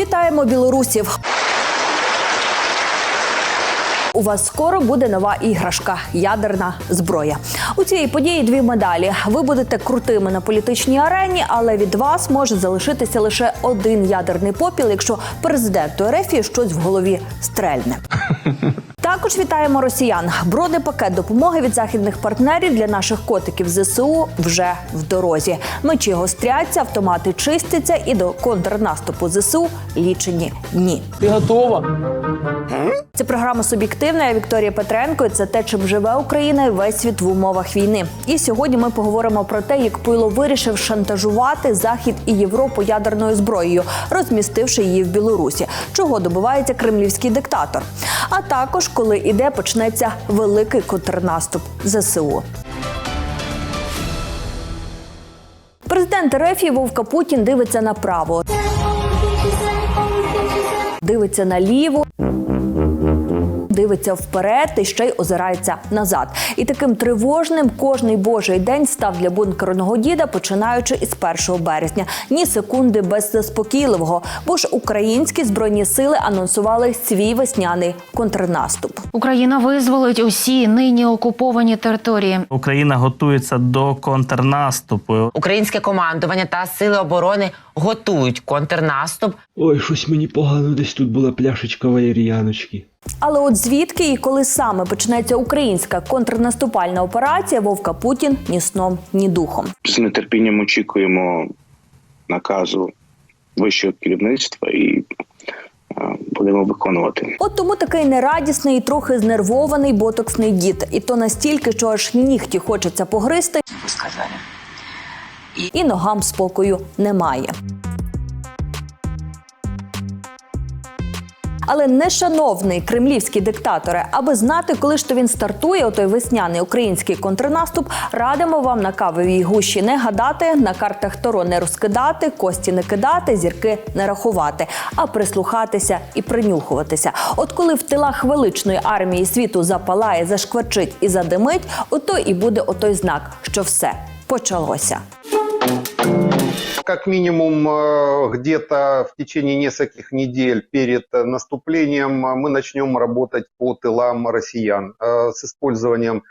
Вітаємо білорусів. У вас скоро буде нова іграшка ядерна зброя. У цієї події дві медалі. Ви будете крутими на політичній арені, але від вас може залишитися лише один ядерний попіл, якщо президенту РФ щось в голові стрельне. Також вітаємо росіян. Бронепакет допомоги від західних партнерів для наших котиків ЗСУ вже в дорозі. Мечі гостряться, автомати чистяться, і до контрнаступу ЗСУ лічені дні. Ти готова? Це програма Суб'єктивна. Я Вікторія Петренко. Це те, чим живе Україна і весь світ в умовах війни. І сьогодні ми поговоримо про те, як Пуйло вирішив шантажувати Захід і Європу ядерною зброєю, розмістивши її в Білорусі. Чого добивається кремлівський диктатор? А також коли і де почнеться великий контрнаступ ЗСУ. Президент РФ Вовка Путін дивиться направо, дивиться наліво. Дивиться вперед і ще й озирається назад. І таким тривожним кожний божий день став для бункерного діда, починаючи із 1 березня. Ні секунди без заспокійливого, бо ж українські збройні сили анонсували свій весняний контрнаступ. Україна визволить усі нині окуповані території. Україна готується до контрнаступу. Українське командування та сили оборони готують контрнаступ. Ой, щось мені погано, десь тут була пляшечка валер'яночки. Але от звідки і коли саме почнеться українська контрнаступальна операція, Вовка Путін ні сном, ні духом. з нетерпінням очікуємо наказу вищого керівництва і будемо виконувати. От тому такий нерадісний і трохи знервований ботоксний дід. І то настільки, що аж нігті хочеться погризти. І ногам спокою немає. Але не шановний кремлівський диктаторе, аби знати, коли ж то він стартує, отой весняний український контрнаступ, радимо вам на кавовій гущі не гадати, на картах Таро не розкидати, кості не кидати, зірки не рахувати, а прислухатися і принюхуватися. От коли в тилах величної армії світу запалає, зашкварчить і задимить, ото і буде отой знак, що все почалося. Как минимум, э, где-то в течение нескольких недель перед наступлением э, мы начнем работать по тылам россиян э, с использованием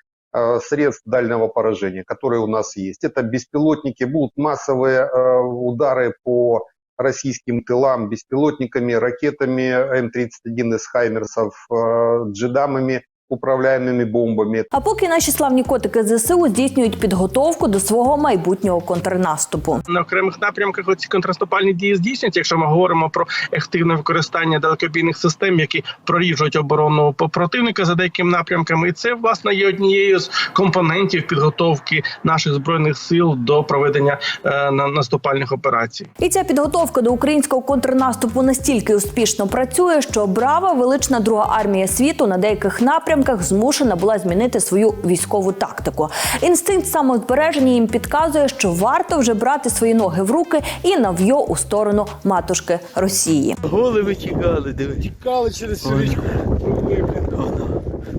средств дальнего поражения, которые у нас есть. Это беспилотники, будут массовые удары по российским тылам беспилотниками, ракетами М-31 из «Хаймерсов», джедамами, управляемыми бомбами. А поки наші славні котики ЗСУ здійснюють підготовку до свого майбутнього контрнаступу. на окремих напрямках оці контраступальні дії здійснюються, якщо ми говоримо про ефективне використання далекобійних систем, які проріжують оборону противника за деякими напрямками, і це власне є однією з компонентів підготовки наших збройних сил до проведення е, на- наступальних операцій. І ця підготовка до українського контрнаступу настільки успішно працює, що брава велична друга армія світу на деяких напрямках змушена була змінити свою військову тактику. Інстинкт самозбереження їм підказує, що варто вже брати свої ноги в руки і нав'йо у сторону матушки Росії. Голови тікали, дивись. Тікали через цю Ой. річку.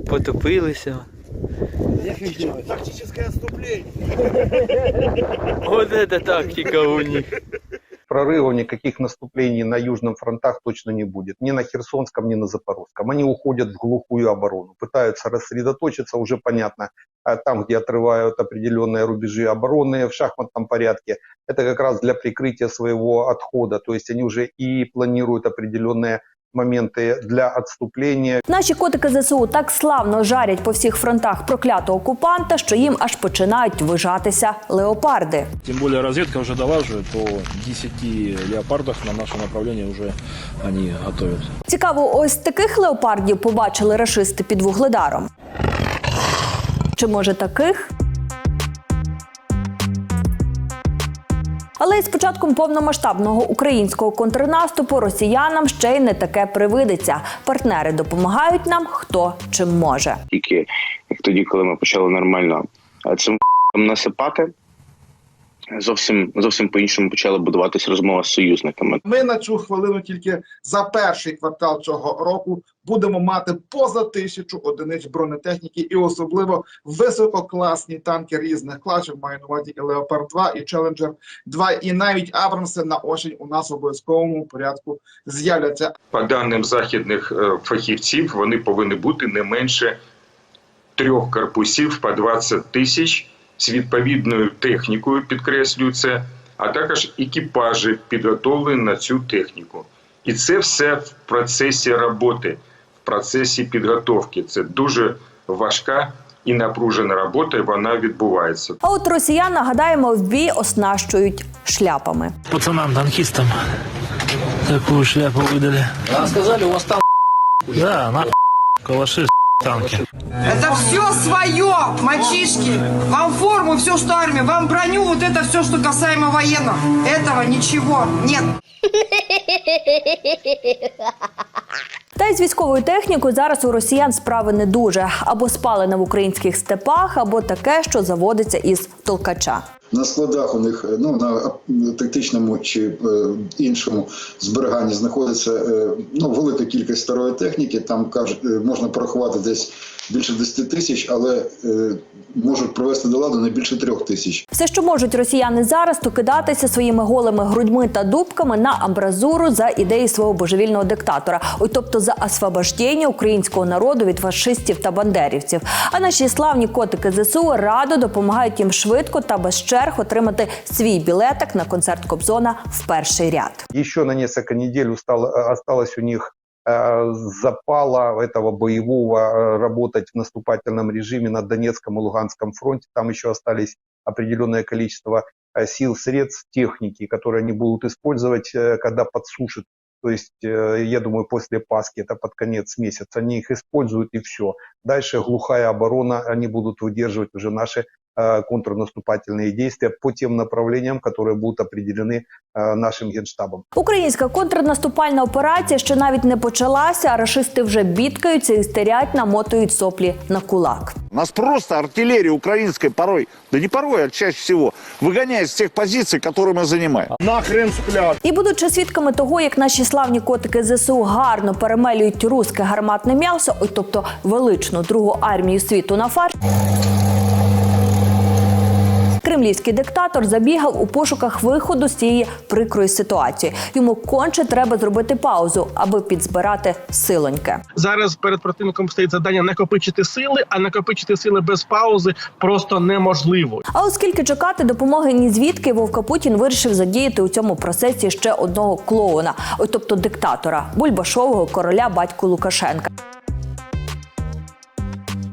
Потопилися. Тактическое отступление. От це тактика у них. Прорывов, никаких наступлений на южном фронтах точно не будет. Ни на Херсонском, ни на Запорожском. Они уходят в глухую оборону, пытаются рассредоточиться, уже понятно, а там, где отрывают определенные рубежи обороны в шахматном порядке. Это как раз для прикрытия своего отхода. То есть они уже и планируют определенные моменты для отступления. Наші котики ЗСУ так славно жарять по всіх фронтах проклятого окупанта, що їм аж починають вижатися леопарди. Тем более разведка уже дала же по 10 леопардах на наше направление уже они готовят. Цікаво, ось таких леопардів побачили рашисти під вугледаром. Чи може таких? Але із початком повномасштабного українського контрнаступу росіянам ще й не таке привидиться. Партнери допомагають нам хто чим може. Тільки як тоді, коли ми почали нормально цим насипати, зовсім зовсім по-іншому почала будуватися розмова з союзниками. Ми на цю хвилину тільки за перший квартал цього року будемо мати поза тисячу одиниць бронетехніки і особливо висококласні танки різних класів. Маю на увазі і Леопард 2 і Челенджер 2 і навіть Абрамси на осінь у нас в обов'язковому порядку з'являться. По даним західних е, фахівців, вони повинні бути не менше трьох корпусів по 20 тисяч з відповідною технікою, підкреслюю це, а також екіпажі підготовлені на цю техніку. І це все в процесі роботи, в процесі підготовки. Це дуже важка і напружена робота, і вона відбувається. А от росіян нагадаємо, в бій оснащують шляпами. Пацанам, танкістам таку шляпу видали. Нам сказали, у вас там Да, на калаши танки. Это все свое, мальчишки. Вам форму, все, что армия, вам броню, вот это все, что касаемо военного. Этого ничего нет. Та й з військовою технікою зараз у росіян справи не дуже або спалена в українських степах, або таке, що заводиться із толкача. На складах у них ну на тактичному чи е, іншому зберіганні знаходиться е, ну велика кількість старої техніки. Там кажуть, е, можна порахувати десь більше 10 тисяч, але е, можуть провести до ладу не більше трьох тисяч. Все, що можуть росіяни зараз, то кидатися своїми голими грудьми та дубками на амбразуру за ідеї свого божевільного диктатора, ой, тобто за освобождення українського народу від фашистів та бандерівців. А наші славні котики ЗСУ радо допомагають їм швидко та без черг отримати свій білетик на концерт Кобзона в перший ряд. Еще на несколько недель осталось у них запала этого боевого э, работать в наступательном режиме на Донецком и Луганском фронте. Там еще остались определенное количество э, сил, средств, техники, которые они будут использовать, э, когда подсушат. То есть, я думаю, после Пасхи, это под конец месяца, они их используют и все. Дальше глухая оборона, они будут выдерживать уже наши контрнаступательные действия по тем направлениям, которые будут определены э, нашим генштабом. Українська контрнаступальна операція ще навіть не почалася, а рашисти вже бідкаються і стерять, намотують соплі на кулак. Нас просто артиллерия украинская порой, да не порой, а чаще всего, выгоняет с тех позиций, которые мы занимаем. нахрен сплят. І будучи свідками того, як наші славні котики ЗСУ гарно перемелюють руське гарматне м'ясо, ой, тобто величну другу армію світу на фарш. Кремлівський диктатор забігав у пошуках виходу з цієї прикрої ситуації. Йому конче треба зробити паузу, аби підзбирати силоньки. Зараз перед противником стоїть завдання накопичити сили, а накопичити сили без паузи просто неможливо. А оскільки чекати допомоги ні звідки, Вовка Путін вирішив задіяти у цьому процесі ще одного клоуна, ой, тобто диктатора, бульбашового короля батьку Лукашенка.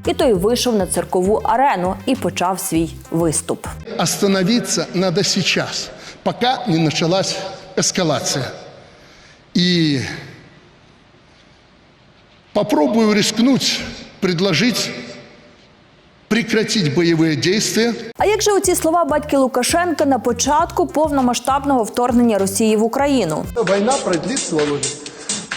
І той вийшов на циркову арену і почав свій виступ. Остановиться надо сейчас, пока не началась эскалация. И попробую рискнуть предложить прекратить боевые действия А як же оці слова батьки Лукашенка на початку повномасштабного вторгнення Росії в Україну? Война продлится, Володя,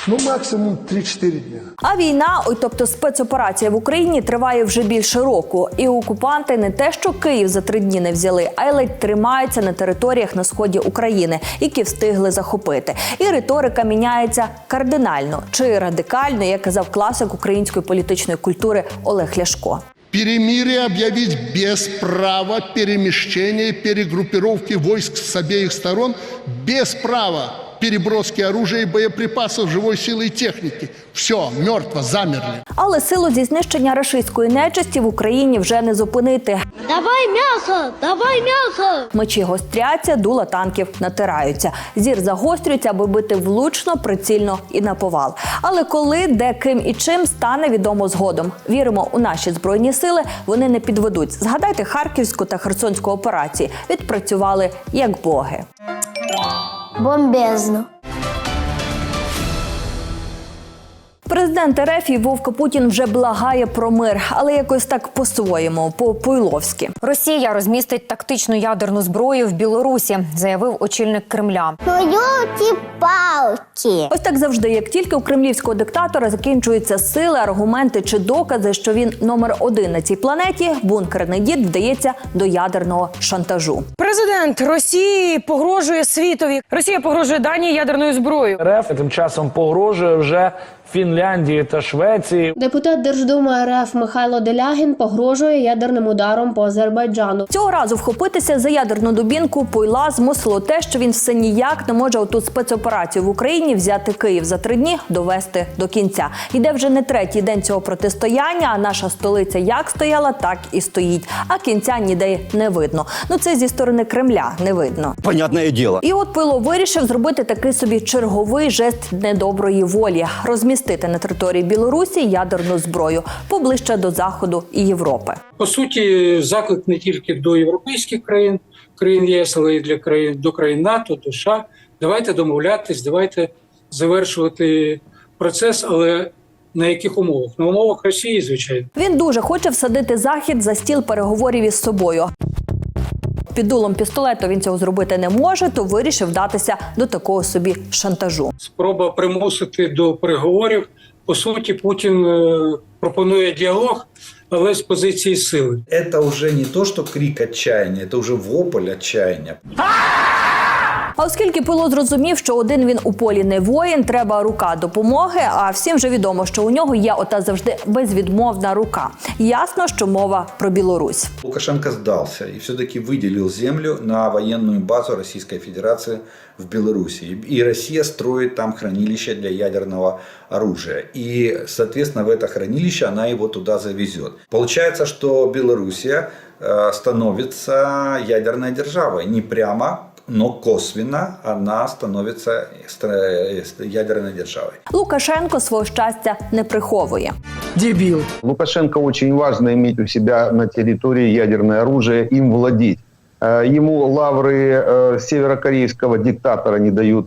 ну максимум 3-4 дня. А війна, ой, тобто спецоперація в Україні, триває вже більше року. І окупанти не те, що Київ за три дні не взяли, а й ледь тримаються на територіях на сході України, які встигли захопити. І риторика міняється кардинально чи радикально, як казав класик української політичної культури Олег Ляшко. Перемирие объявить без права перемещения и перегруппировки войск с обеих сторон, без права переброски оружия и боеприпасов, живой силы и техники. Все, мертво, замерли. Але силу зі знищення рашистської нечисті в Україні вже не зупинити. Давай мясо, давай мясо. Мечі гостряться, дула танків натираються. Зір загострюється, аби бити влучно, прицільно і на повал. Але коли, де, ким і чим стане відомо згодом. Віримо у наші збройні сили. Вони не підведуть. Згадайте Харківську та Херсонську операції. Відпрацювали як боги. Bom beijo. Президент РФ і Вовка Путін вже благає про мир, але якось так по-своєму, по-пуйловськи. Росія розмістить тактичну ядерну зброю в Білорусі, заявив очільник Кремля. палки Ось так завжди, як тільки у кремлівського диктатора закінчуються сили, аргументи чи докази, що він номер один на цій планеті, бункерний дід вдається до ядерного шантажу. Президент Росії погрожує світові. Росія погрожує Данії ядерною зброєю. РФ тим часом погрожує вже Фінляндії та Швеції. Депутат Держдуми РФ Михайло Делягін погрожує ядерним ударом по Азербайджану. Цього разу вхопитися за ядерну дубінку Пойла змусило те, що він все ніяк не може оту спецоперацію в Україні взяти Київ за три дні довести до кінця. Іде вже не третій день цього протистояння. А наша столиця як стояла, так і стоїть. А кінця ніде не видно. Ну це зі сторони Кремля не видно. Понятное дело. І от Пило вирішив зробити такий собі черговий жест недоброї волі розмістити на території Білорусі ядерну зброю поближче до заходу і Європи. По суті, заклик не тільки до європейських країн, країн ЄС, але й для країн до країн НАТО, до США. Давайте домовлятись, давайте завершувати процес, але на яких умовах? На умовах Росії, звичайно. Він дуже хоче всадити захід за стіл переговорів із собою. Під дулом пістолету він цього зробити не може, то вирішив вдатися до такого собі шантажу. Спроба примусити до переговорів. По суті, Путін е, пропонує діалог, але з позиції сили. Це вже не то, що крик відчаяння, це вже вопль отчаяния. А оскільки Пило зрозумів, що один він у полі не воїн, треба рука допомоги. А всім вже відомо, що у нього є ота завжди безвідмовна рука. Ясно, що мова про Білорусь. Лукашенко сдался и все-таки выделил землю на военную базу Российской Федерации в Беларуси. И Россия строит там хранилище для ядерного оружия. И, соответственно, в это хранилище она его туда завезет. Получается, что Белоруссия э, становится ядерной державой. Не прямо, но косвенно она становится стра- ядерной державой. Лукашенко свого щастя не приховує. Дебил. Лукашенко очень важно иметь у себя на территории ядерное оружие, им владеть. Э, Ему лавры э, северокорейского диктатора не дают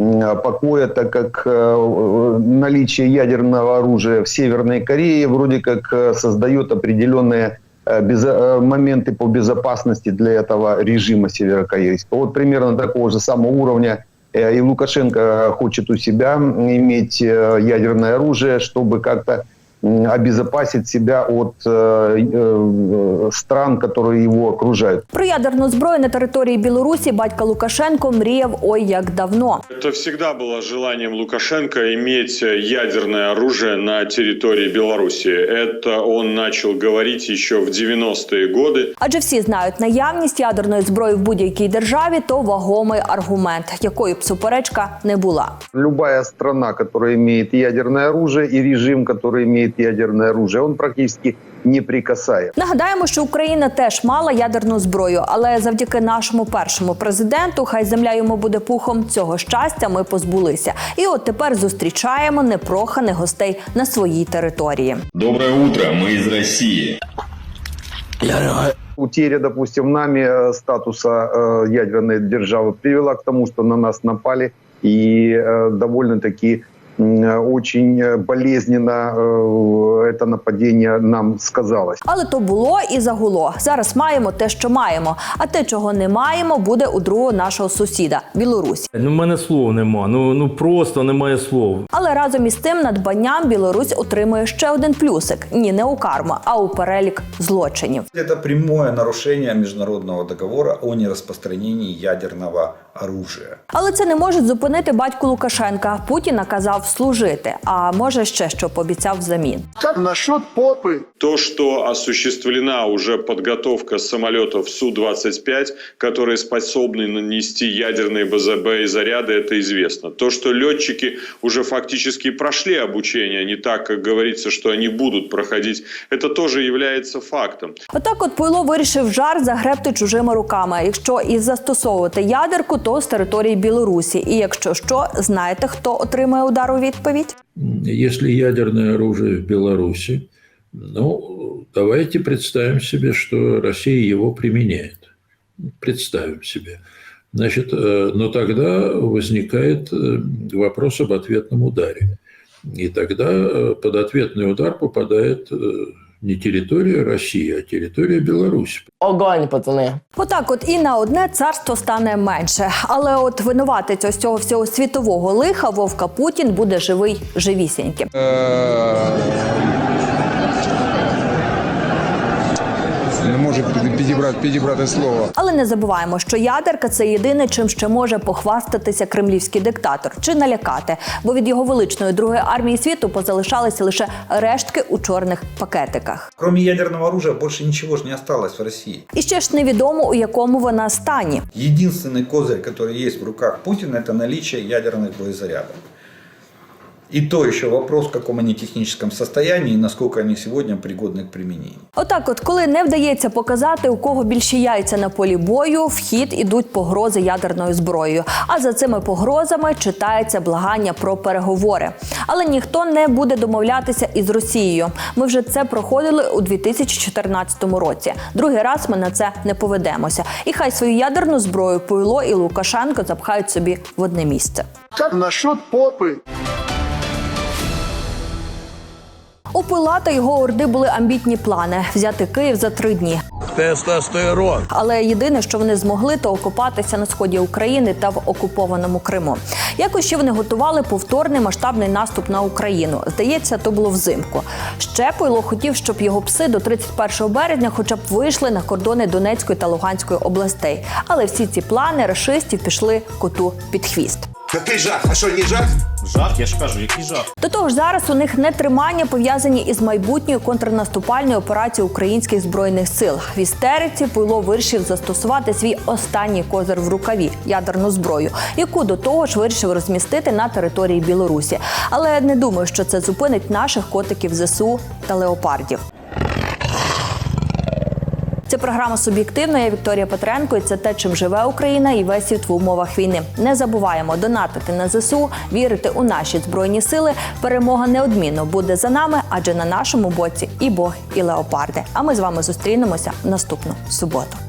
м, покоя, так как э, наличие ядерного оружия в Северной Корее вроде как э, создает определенные э, безо- э, моменты по безопасности для этого режима северокорейского. Вот примерно такого же самого уровня э, и Лукашенко хочет у себя иметь э, ядерное оружие, чтобы как-то м, обезопасить себя от э, э, стран, которые его окружают. Про ядерну зброю на території Білорусі батька Лукашенко мріяв ой як давно. Это всегда было желанием Лукашенко иметь ядерное оружие на территории Беларуси. Это он начал говорить еще в 90-е годы. Адже всі знають, наявність ядерної зброї в будь-якій державі то вагомий аргумент, якою б суперечка не була. Любая страна, которая имеет ядерное оружие, и режим, который имеет ядерное оружие, он практически неприкасаем. Нагадаємо, що Україна теж мала ядерну зброю, але завдяки нашому першому президенту, хай земля йому буде пухом, цього щастя ми позбулися. І от тепер зустрічаємо непроханих гостей на своїй території. Доброе утро, мы из России. Утеря, допустим, нами э, статуса э, ядерной державы привела к тому, что на нас напали и э, довольно-таки м, э, очень э, болезненно э, это нападение нам сказалось. Але то було і загуло. Зараз маємо те, що маємо. А те, чого не маємо, буде у другого нашого сусіда Білорусь. Ну, в мене слов нема. Ну, ну просто немає слов. Але разом із тим надбанням Білорусь отримує ще один плюсик: ні, не у карму, а у перелік злочинів. Это прямое нарушение международного договора о нераспространении ядерного оружия. Але це не може зупинити батьку Лукашенка. Путін наказав служити. А може ще що пообіцяв взамін. Насчет попы. То, что осуществлена уже подготовка самолетов Су-25, которые способны нанести ядерные БЗБ и заряды, это известно. То, что летчики уже фактически прошли обучение, не так, как говорится, что они будут проходить, это тоже является фактом. Отак, от Пуйло вирішив жар загребти чужими руками. Якщо і застосовувати ядерку, то з території Білорусі. І якщо що, знаєте, хто отримає удар у відповідь? Если ядерное оружие в Беларуси, ну, давайте представим себе, что Россия его применяет. Представим себе. Значит, э, но тогда возникает э, вопрос об ответном ударе. И тогда э, под ответный удар попадает э, не територія Росії, а територія Білорусі. Огонь, пацани. Отак, от і на одне царство стане менше. Але от винуватець ось цього всього світового лиха Вовка Путін буде живий живісінький. Не можу підібрати, підібрати слово. Але не забуваємо, що ядерка це єдине, чим ще може похвастатися кремлівський диктатор чи налякати, бо від його величної другої армії світу позалишалися лише рештки у чорних пакетиках. Кроме ядерного оружия больше ничего же не осталось в России. І ще ж невідомо у якому вона стані. Единственный козырь, который есть в руках Путина, это наличие ядерных боезарядов. И то еще вопрос, в каком они техническом состоянии и насколько они сегодня пригодны к применению. Отак, от коли не вдається показати, у кого більші яйця на полі бою, в хід ідуть погрози ядерною зброєю. А за цими погрозами читається благання про переговори. Але ніхто не буде домовлятися із Росією. Ми вже це проходили у 2014 році. Другий раз ми на це не поведемося. І хай свою ядерну зброю Пуйло і Лукашенко запхають собі в одне місце. Как насчет попы? У Пила та його орди були амбітні плани взяти Київ за три дні. Тестостерон. Але єдине, що вони змогли, то окупатися на сході України та в окупованому Криму. Якось ще вони готували повторний масштабний наступ на Україну. Здається, то було взимку. Ще Пойло хотів, щоб його пси до 31 березня, хоча б вийшли на кордони Донецької та Луганської областей. Але всі ці плани рашистів пішли коту під хвіст. Який жах? А що, не жах? Жах, я ж кажу, який жах. До того ж, зараз у них не тримання пов'язані із майбутньою контрнаступальною операцією українських збройних сил. В істериці Пуйло вирішив застосувати свій останній козир в рукаві ядерну зброю, яку до того ж вирішив розмістити на території Білорусі. Але не думаю, що це зупинить наших котиків ЗСУ та леопардів. Це програма суб'єктивна. Я Вікторія Петренко. І це те, чим живе Україна і весь світ в умовах війни. Не забуваємо донатити на ЗСУ, вірити у наші збройні сили. Перемога неодмінно буде за нами, адже на нашому боці і Бог, і леопарди. А ми з вами зустрінемося наступну суботу.